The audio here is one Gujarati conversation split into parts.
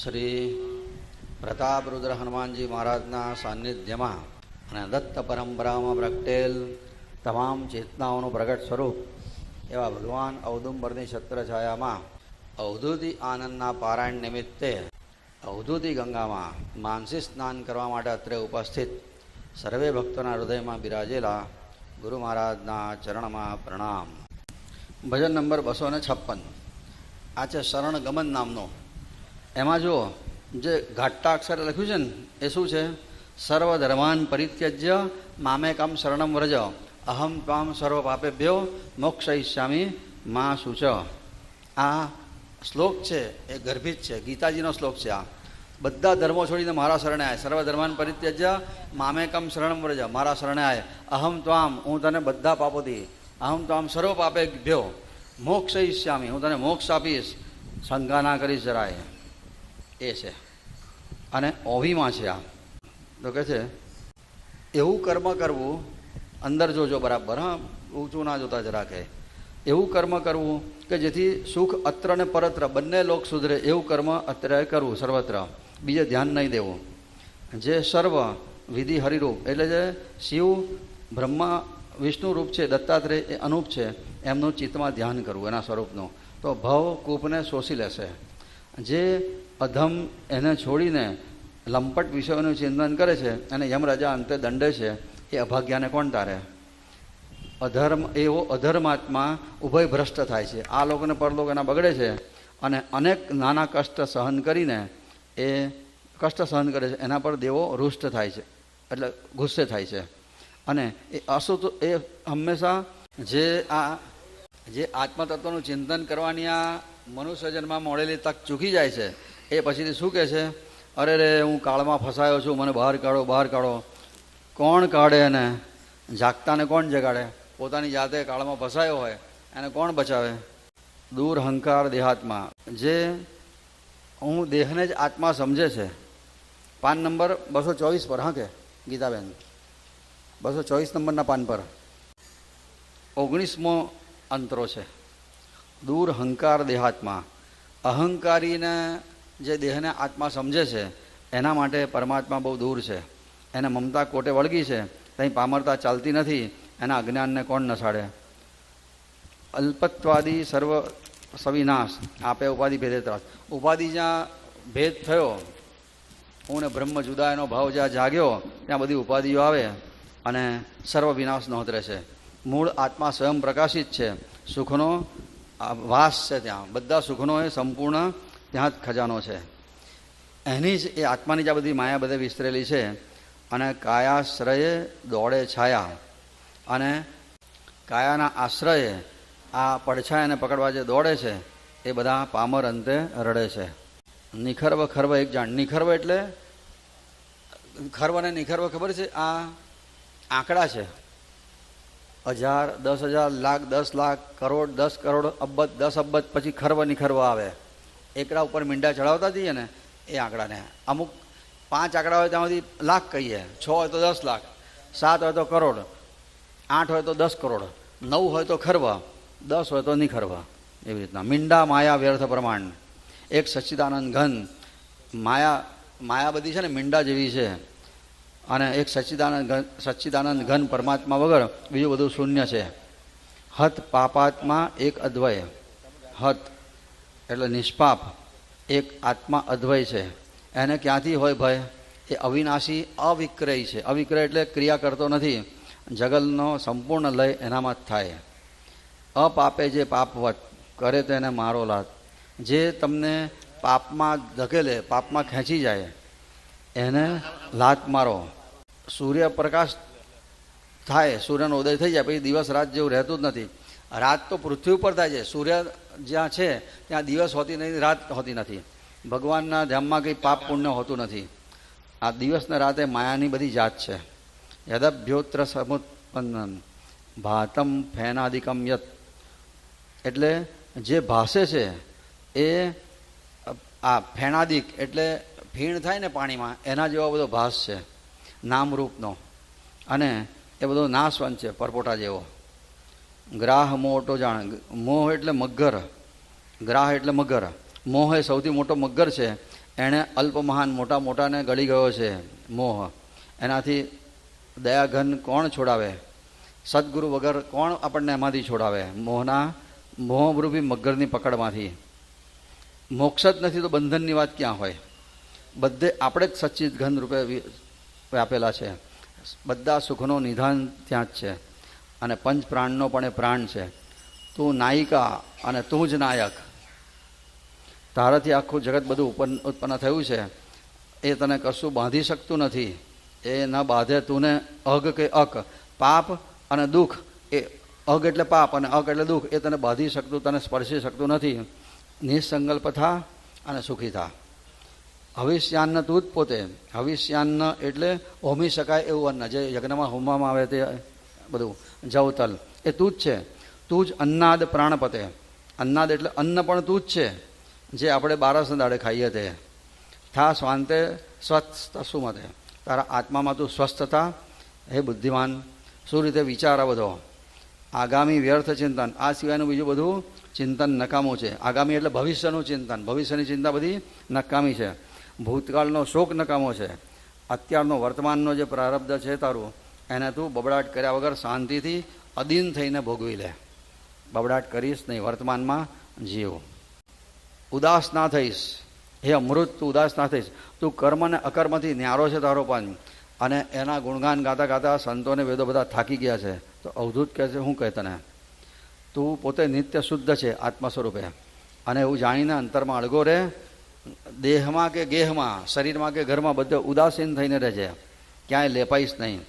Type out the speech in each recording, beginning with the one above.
શ્રી પ્રતાપ રુદ્ર હનુમાનજી મહારાજના સાનિધ્યમાં અને દત્ત પરંપરામાં પ્રગટેલ તમામ ચેતનાઓનું પ્રગટ સ્વરૂપ એવા ભગવાન ઔદુંબરની છત્રછાયામાં અવધૂતિ આનંદના પારાયણ નિમિત્તે અવધૂતિ ગંગામાં માનસી સ્નાન કરવા માટે અત્રે ઉપસ્થિત સર્વે ભક્તોના હૃદયમાં બિરાજેલા ગુરુ મહારાજના ચરણમાં પ્રણામ. ભજન નંબર બસો ને છપ્પન. આ છે શરણ ગમન નામનો એમાં જુઓ, જે ઘાટા અક્ષરે લખ્યું છે ને, એ શું છે? સર્વ ધર્માન પરિત્યજ્ય, મામેકમ શરણમ વ્રજ, અહમ ત્વામ સર્વ પાપેભ્યો મોક્ષયિષ્યામી મા સૂચ. આ શ્લોક છે, એ ગર્ભિત છે, ગીતાજીનો શ્લોક છે આ. બધા ધર્મો છોડીને મારા શરણે આય. સર્વ ધર્માન પરિત્યજ્ય, મામેકમ શરણમ વ્રજ, મારા શરણે આય. અહમ ત્વામ, હું તને બધા પાપોથી અહમ ત્વામ સર્વ પાપે ભ્યો મોક્ષયિષ્યામી, હું તને મોક્ષ આપીશ. શંકા ના કરીશ જરાય. એ છે. અને ઓવીમાં છે આ. તો કે છે, એવું કર્મ કરવું, અંદર જોજો બરાબર, હા, ઊંચું ના જોતા જરા કે એવું કર્મ કરવું કે જેથી સુખ, અત્ર ને પરત્ર, બંને લોક સુધરે એવું કર્મ અત્રે કરવું, સર્વત્ર. બીજે ધ્યાન નહીં દેવું. જે સર્વ વિધિ હરિરૂપ, એટલે જે શિવ, બ્રહ્મા, વિષ્ણુ રૂપ છે, દત્તાત્રેય એ અનુપ છે, એમનું ચિત્તમાં ધ્યાન કરવું, એના સ્વરૂપનું. તો ભવ કૂપને શોષી લેશે. જે અધમ એને છોડીને લંપટ વિષયોનું ચિંતન કરે છે અને યમરાજા અંતે દંડે છે, એ અભાગ્યાને કોણ તારે? અધર્મ, એવો અધર્માત્મા ઉભય ભ્રષ્ટ થાય છે. આ લોકોને પરલોક એના બગડે છે અને અનેક નાના કષ્ટ સહન કરીને એ કષ્ટ સહન કરે છે. એના પર દેવો રૂષ્ટ થાય છે, એટલે ગુસ્સે થાય છે. અને એ અસુત એ હંમેશા જે આ, જે આત્મતત્વનું ચિંતન કરવાની આ મનુષ્ય જન્મમાં મળેલી તક ચૂકી જાય છે એ પછીથી શું કહે છે? અરે રે, હું કાળમાં ફસાયો છું, મને બહાર કાઢો બહાર કાઢો. કોણ કાઢે એને? જાગતાને કોણ જગાડે? પોતાની જાતે કાળમાં ફસાયો હોય, એને કોણ બચાવે? દૂર હંકાર દેહાત્મા. જે હું દેહને જ આત્મા સમજે છે. પાન નંબર બસો ચોવીસ પર, હા કે, ગીતાબેન? બસો ચોવીસ નંબરના પાન પર. ઓગણીસમો અંતરો છે. દૂર હંકાર દેહાત્મા. અહંકારીને જે દેહને આત્મા સમજે છે, એના માટે પરમાત્મા બહુ દૂર છે. એને મમતા કોટે વળગી છે કંઈ પામરતા ચાલતી નથી, એના અજ્ઞાનને કોણ નસાડે અલ્પત્વાદી સર્વ સવિનાશ, આપે ઉપાધિ ભેદે ત્રાસ. ઉપાધિ જ્યાં ભેદ થયો, હું ને બ્રહ્મ જુદા એનો ભાવ જ્યાં જાગ્યો, ત્યાં બધી ઉપાધિઓ આવે અને સર્વ વિનાશ નોંધરે છે. મૂળ આત્મા સ્વયં પ્રકાશિત છે. સુખનો વાસ છે ત્યાં. બધા સુખનો એ સંપૂર્ણ ત્યાં જ ખજાનો છે. એની જ એ આત્માની જ આ બધી માયા બધે વિસ્તરેલી છે અને કાયાશ્રયે દોડે છાયા. અને કાયાના આશ્રયે આ પડછાયાને પકડવા જે દોડે છે, એ બધા પામર અંતે રડે છે. નિખર્વ ખર્વ એક જાણ. નિખર્વ એટલે ખર્વ અને નિખર્વ ખબર છે? આ આંકડા છે. હજાર, દસ હજાર, લાખ, દસ લાખ, કરોડ, દસ કરોડ, અબજ, દસ અબજ, પછી ખર્વ નિખર્વ આવે. એકડા ઉપર મીંડા ચડાવતા જઈએ ને એ આંકડાને અમુક પાંચ આંકડા હોય ત્યાંથી લાખ કહીએ. છ હોય તો દસ લાખ, સાત હોય તો કરોડ, આઠ હોય તો દસ કરોડ, નવ હોય તો ખરવા, દસ હોય તો નહીં ખરવા એવી રીતના. મીંડા, માયા, વ્યર્થ પ્રમાણ. એક સચ્ચિદાનંદ ઘન. માયા માયા બધી છે ને મીંડા જેવી છે. અને એક સચ્ચિદાનંદ ઘન સચ્ચિદાનંદ ઘન પરમાત્મા વગર બીજું બધું શૂન્ય છે. હત પાપાત્મા એક અદ્વય. હત. એટલે નિષ્પાપ, એક આત્મા અદ્વય છે. એને ક્યાંથી હોય ભય? એ અવિનાશી, અવિક્રય છે. અવિક્રય એટલે ક્રિયા કરતો નથી. જગલનો સંપૂર્ણ લય એનામાં જ થાય. અપાપે જે પાપવત કરે તો એને મારો લાત જે તમને પાપમાં ધકેલે, પાપમાં ખેંચી જાય, એને લાત મારો. સૂર્યપ્રકાશ થાય, સૂર્યનો ઉદય થઈ જાય, પછી દિવસ રાત જેવું રહેતું જ નથી. રાત તો પૃથ્વી ઉપર થાય છે. સૂર્ય જ્યાં છે, ત્યાં દિવસ હોતી નથી, રાત હોતી નથી. ભગવાનના ધ્યાનમાં કંઈ પાપ પુણ્ય હોતું નથી. આ દિવસને રાતે માયાની બધી જાત છે. યદભ્યોત્ર સમુત્પન્ન ભાતમ ફેનાદિકમ યત. એટલે જે ભાસે છે, એ આ ફેણાદિક એટલે ફીણ થાય ને પાણીમાં, એના જેવો બધો ભાસ છે, નામરૂપનો. અને એ બધો નાશવંત છે, પરપોટા જેવો. ગ્રાહ મોટો જાણ. મોહ એટલે મગર. ગ્રાહ એટલે મગર. મોહ એ સૌથી મોટો મગર છે. એણે અલ્પમહાન મોટા મોટાને ગળી ગયો છે મોહ. એનાથી દયાઘન કોણ છોડાવે? સદગુરુ વગર કોણ આપણને એમાંથી છોડાવે? મોહના મોહરૂપી મગરની પકડમાંથી. મોક્ષ જ નથી તો બંધનની વાત ક્યાં હોય? બધે આપણે જ સચ્ચિત ઘન રૂપે આપેલા છે. બધા સુખનો નિધાન ત્યાં જ છે. અને પંચ પ્રાણનો પણ એ પ્રાણ છે. તું નાયિકા અને તું જ નાયક. તારાથી આખું જગત બધું ઉત્પન્ન ઉત્પન્ન થયું છે. એ તને કશું બાંધી શકતું નથી. એ ન બાંધે તુંને અગ કે અક. પાપ અને દુઃખ એ અગ એટલે પાપ અને અક એટલે દુઃખ એ તને બાંધી શકતું, તને સ્પર્શી શકતું નથી. નિસંકલ્પ થા અને સુખી થા. હવિષ્યાન્ન તું જ પોતે. હવિષ્યાન્ન એટલે હોમી શકાય એવું અન્ન. જે યજ્ઞમાં હોમવામાં આવે તે બધું. જવતલ. એ તું જ છે. તું જ અન્નાદ પ્રાણપતે. અન્નાદ એટલે અન્ન પણ તું જ છે. જે આપણે બારસના દાડે ખાઈએ તે. થા સ્વાંતે સ્વસ્થ સુમતે તારા આત્મામાં તું સ્વસ્થ થા? હે બુદ્ધિમાન, શું રીતે વિચાર આ બધો? આગામી વ્યર્થ ચિંતન. આ સિવાયનું બીજું બધું ચિંતન નકામું છે. આગામી એટલે ભવિષ્યનું ચિંતન. ભવિષ્યની ચિંતા બધી નકામી છે. ભૂતકાળનો શોક નકામો છે. અત્યારનો વર્તમાનનો જે પ્રારબ્ધ છે તારું એને તું બબડાટ કર્યા વગર શાંતિથી અધીન થઈને ભોગવી લે. બબડાટ કરીશ નહીં, વર્તમાનમાં જીવ. ઉદાસ ના થઈશ. હે અમૃત, તું ઉદાસ ના થઈશ. તું કર્મ અને અકર્મથી ન્યારો છે તારો પણ. અને એના ગુણગાન ગાતા ગાતા સંતોને વેદો બધા થાકી ગયા છે. તો અવધૂત કહે છે શું કહે તને? તું પોતે નિત્ય શુદ્ધ છે આત્મા સ્વરૂપે અને એવું જાણીને અંતરમાં અળગો રહે દેહમાં કે ગેહમાં, શરીરમાં કે ઘરમાં બધે ઉદાસીન થઈને રહેજે. ક્યાંય લેપાઈશ નહીં.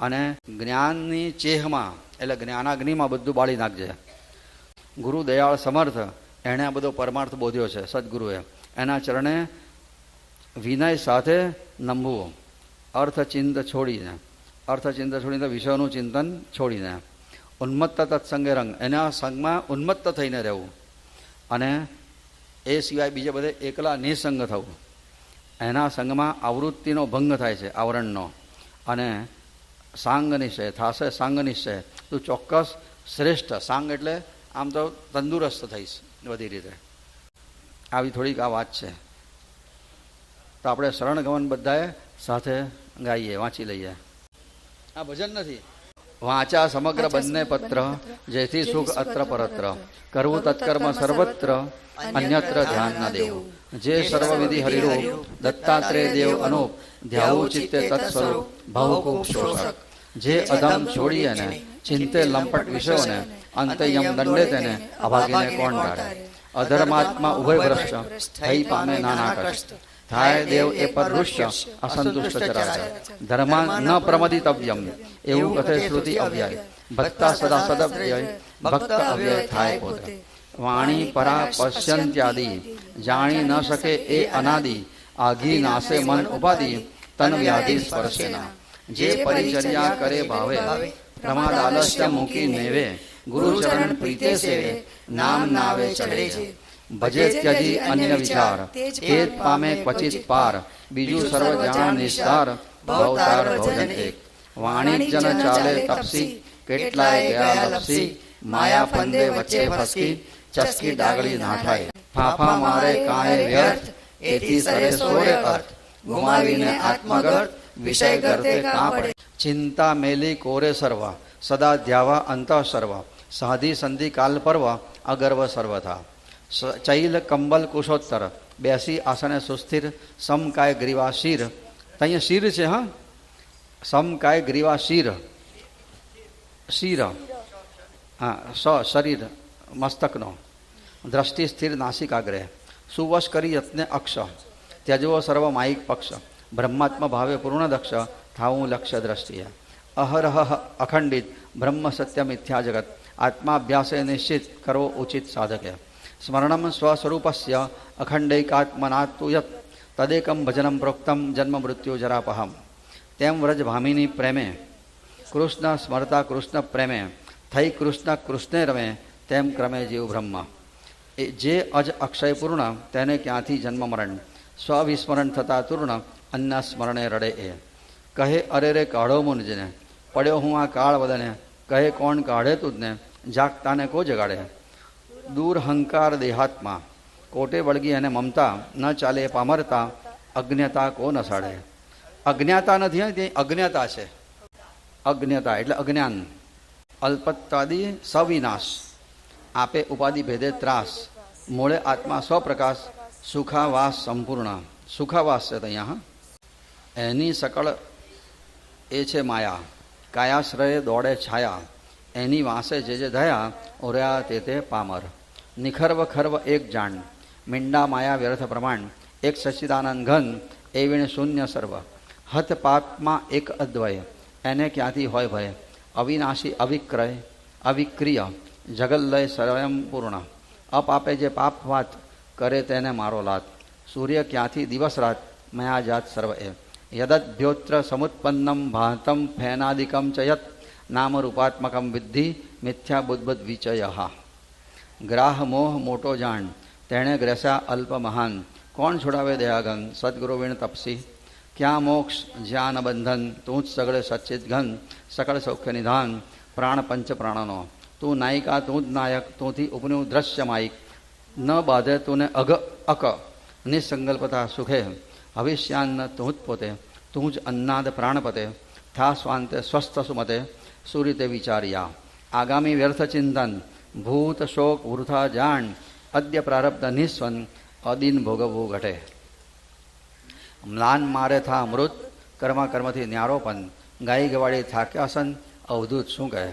અને જ્ઞાનની ચેહમાં, એટલે જ્ઞાનાગ્નિમાં બધું બાળી નાખજે. ગુરુ દયાળ સમર્થ, એણે આ બધો પરમાર્થ બોધ્યો છે, સદગુરુએ. એના ચરણે વિનય સાથે નમવું અર્થચિંત છોડીને. અર્થચિંત છોડીને વિષયનું ચિંતન છોડીને. ઉન્મત્ત તત્સંગે રંગ. એના સંગમાં ઉન્મત્ત થઈને રહેવું. અને એ સિવાય બીજે બધે એકલા નિસંગ થવું. એના સંગમાં આવૃત્તિનો ભંગ થાય છે, આવરણનો. અને સાંગ નિશ્ચય થાશે સાંગ નિશ્ચય તું ચોક્કસ શ્રેષ્ઠ. સાંગ એટલે આમ તો તંદુરસ્ત થઈશ બધી રીતે. આવી થોડીક આ વાત છે. તો આપણે શરણ ગમન બધાએ સાથે ગાઈએ વાંચી લઈએ. આ ભજન નથી. વાંચા સમગ્ર બંને પત્ર જેથી સુખ અત્ર પરત્ર. કરવું તત્કર્મ સર્વત્ર અન્યત્ર ધ્યાન ન દેવું. જે સર્વવિધિ હરિરૂપ દત્તાત્રેય દેવ અનુપ ધ્યાવું ચિત્તે તત્સ્વરૂપ ભવકુપ શોષક. જે અધમ છોડી અને ચિંતે લંપટ વિષયોને અંતે યમ દંડે તેને અભાગીને કોણ ટાળે અધર્માત્મા ઉભય ભ્રષ્ટ થઈ પામે નાના કષ્ટ. થાય દેવ એ પર અસંતુષ્ટ ચરાય. ધર્મા ન પ્રમદિતવ્યમ. એવું કથે શ્રુતિ અવ્યય ભક્તા સદા સદવ્યય ભક્ત અવ્યય થાય પોતે. વાણી પરા પશ્યંત્યાદિ જાણી ન શકે એ અનાદિ આઘી નાશે મન ઉપાધિ તન વ્યાધિ સ્પર્શેના જે પરિચર્યા કરે ભાવે પ્રમાદ આલસ્ય મૂકી નેવે ગુરુ ચરણ પ્રીતે સેવે નામ નાવે ચડે છે ભજે ત્યજી અન્ય વિચાર તે જ પામે ક્વચિત પાર બીજું સર્વ જાણ નિસ્તાર ભવતાર ભોજન એક વાણિક જન ચાલે તપસી કેટલાય ગયા લપસી માયા ફંદે વચ્ચે ફસકી ચસકી ડાગળી નાઠાય. ફાફા મારે કાંઈ વ્યર્થ, એથી સરે સોરે અર્થ. ગુમાવીને આત્મગત વિષય કરતે કાં પડે? ચિંતા મેલી કોરે સર્વ, સદા ધ્યાવા અંત સર્વ. સાધી સંધિ કાલ પર્વ, અગર્વ સર્વથા. ચૈલ કંબલ કુશોત્તર, બેસી આસને સુસ્થિર સમકાય ગ્રીવા શિર. અહીંયા શિર છે, હા? સમકાય ગ્રીવા શિર. શિર. હા, સ, શરીર, મસ્તકનો. દ્રષ્ટિ સ્થિર નાસિકાગ્રે સુવશ કરી યત્ને અક્ષ ત્યજવો સર્વ માયિક પક્ષ બ્રહ્માત્મ ભાવે પૂર્ણ દક્ષ થાવું લક્ષ્ય દ્રષ્ટિએ અહરહ અખંડિત બ્રહ્મ સત્ય મિથ્યા જગત આત્માભ્યાસે નિશ્ચિત કરવો ઉચિત સાધકે સ્મરણમ સ્વસ્વરૂપસ્ય અખંડૈકાત્મનાત્તુ યત તદેકમ ભજનમ પ્રોક્તમ જન્મ મૃત્યુ જરાપહમ તેમ વ્રજ ભામિની પ્રેમે કૃષ્ણ સ્મરતા કૃષ્ણ પ્રેમે થઈ કૃષ્ણ કૃષ્ણે રમે તેમ ક્રમે જીવ બ્રહ્મ એ જે અજ અક્ષય પૂર્ણ તેને ક્યાંથી જન્મ મરણ સ્વવિસ્મરણ થતા તૂર્ણ અન્ના સ્મરણે રડે એ. કહે, અરે રે, કાઢો મુનજને. પડ્યો હું આ કાળ વદને કહે, કોણ કાઢે તુજને? જાગતાને કો જગાડે? દૂર હંકાર દેહાત્મા. કોટે વળગી અને મમતા, ન ચાલે પામરતા, અજ્ઞતા કો ન સાડે. અજ્ઞાતા નથી તે અજ્ઞતા છે. અજ્ઞતા, એટલે અજ્ઞાન. અલ્પત્વાદી સવિનાશ. આપે ઉપાધિ ભેદે ત્રાસ. મૂળે આત્મા સ્વપ્રકાશ, સુખાવાસ સંપૂર્ણ. સુખાવાસ છે તો અહીંયા, હા. એની સકળ એ છે માયા. કાયાશ્રયે દોડે છાયા. એની વાંસે જે જે ધયા, ઓર્યા તે તે પામર. નિખર્વ ખર્વ એક જાણ. મીંડા માયા વ્યર્થ પ્રમાણ. એક સચ્ચિદાનંદ ઘન, એ વીણ શૂન્ય સર્વ. હત પાપમાં એક અદ્વય. એને ક્યાંથી હોય ભય? અવિનાશી અવિક્રય, અવિક્રિય. જગલ્લય સ્વયં પૂર્ણ. અપ આપે જે પાપ વાત કરે તેને મારો લાત સૂર્ય ક્યાંથી દિવસ રાત મયા જાત સર્વ. એ યદભ્યોત્ર સમુત્પન્નમ ભાતમ ફેનાદિકમ ચ યત. નામરૂપાત્મકમ વિદ્ધિ મિથ્યા બુદ્બુદ્ વિચય. ગ્રાહ મોહ મોટો જાણ. તેણે ગ્રસ્યા અલ્પ મહાન. કોણ છોડાવે દયાગન સદગુરુ વીણ તપસી. ક્યાં મોક્ષ? જ્યાં બંધન. તું જ સગળે સચ્ચિત ઘન. સકળ સૌખ્ય નિધાન. પ્રાણ પંચ પ્રાણનો. તું નાયિકા, તું જ નાયક, તુંથી ઉપનું દ્રશ્ય માયિક ન બાધે તુને અઘ અક. નિસંકલ્પતા સુખે. હવિષ્યાન્ન તું જ પોતે તું જ અન્નાદ પ્રાણપતે. થા સ્વાંતે સ્વસ્થ સુમતે. સુરીતે વિચાર્યા. આગામી વ્યર્થ ચિંતન. ભૂત શોક વૃથા જાણ. અદ્ય પ્રારબ્ધ નિસ્વન. અદિન ભોગવવું ઘટે. મ્લાન મારે થા અમૃત કર્મ કર્મથી ન્યારોપન. ગાય ગવાડી થાક્યાસન. અવધૂત શું કહે?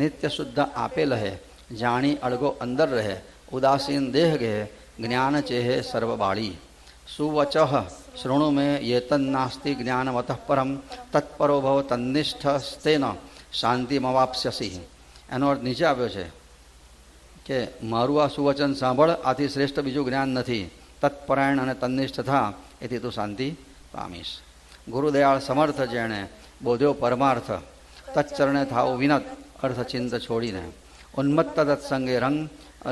નિત્ય શુદ્ધ આપેલ લહે જાણી અળગો અંદર રહે ઉદાસીન દેહ ગેહ જ્ઞાન ચેહે સર્વ બાળી સુવચ શૃણુ મે યેતન તન્નાસ્તિ જ્ઞાનવતઃ પરમ તત્પરો ભવ તન્નિષ્ઠ સ્તેન શાંતિમવાપ્સ્યસી એનો અર્થ નીચે આવ્યો છે કે મારું આ સુવચન સાંભળ આથી શ્રેષ્ઠ બીજું જ્ઞાન નથી તત્પરાયણ અને તન્નિષ્ઠ થા એથી તું શાંતિ પામીશ ગુરુદયાળ સમર્થ જેણે બોધ્યો પરમાર્થ તત્ચરણે થાવ વિનત અર્થ ચિંત છોડીને ઉન્મત્ત તત્સંગે રંગ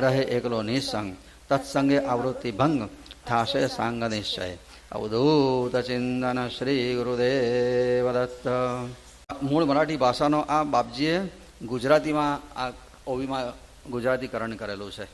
રહે એકલો નિસંગ તત્સંગે આવૃત્તિ ભંગ થાશે સાંગ નિશ્ચય. અવધૂત ચિંતન શ્રી ગુરુદેવ દત્ત મૂળ મરાઠી ભાષાનો આ બાપજીએ ગુજરાતીમાં આ ઓવીમાં ગુજરાતીકરણ કરેલું છે.